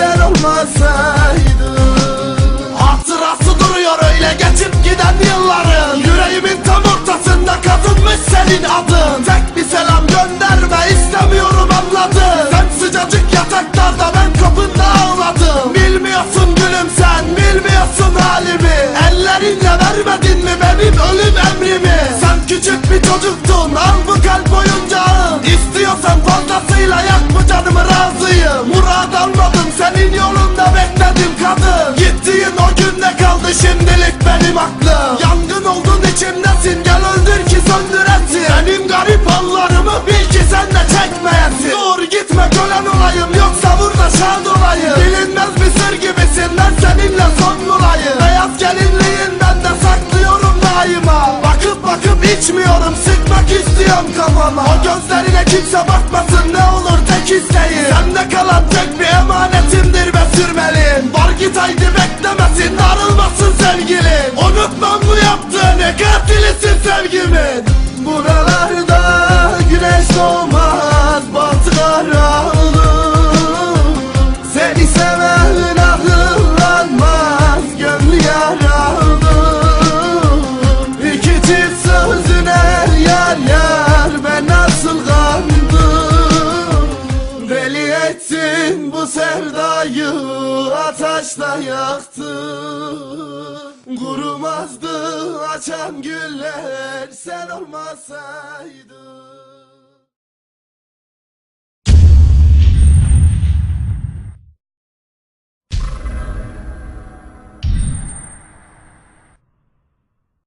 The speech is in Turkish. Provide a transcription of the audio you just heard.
olmasaydın Hatırası duruyor öyle geçip giden yılların. Yüreğimin tam ortasında kazınmış senin adın. Tek bir selam gönderme istemiyorum anladın. Sen sıcacık yataklarda ben kapında ağladım. Bilmiyorsun gülüm sen bilmiyorsun halimi. Ellerinle vermedin mi benim ölüm Murad almadım senin yolunda bekledim kadın. Gittiğin o günde kaldı şimdilik benim aklım. Yangın oldun içimdesin gel öldür ki söndüresin. Benim garip anlarımı bil ki sen de çekmeyesin. Dur gitme kölen olayım yoksa burada şad olayım. Bilinmez bir sır gibisin ben seninle son bulayım Beyaz gelinliğinden de saklıyorum daima. Bakıp bakıp içmiyorum sıkmak istiyorum kafama. O gözlerine kimse bakmasın ne olur tek isteğim katilisin sevgimin Buralarda güneş doğmaz batı karanlık Seni seven akıllanmaz gönlü yaralı İki çift sözüne yar ben nasıl kandım Deli bu sevdayı ateşle yaktın. Kurumazdı açan güller sen olmasaydın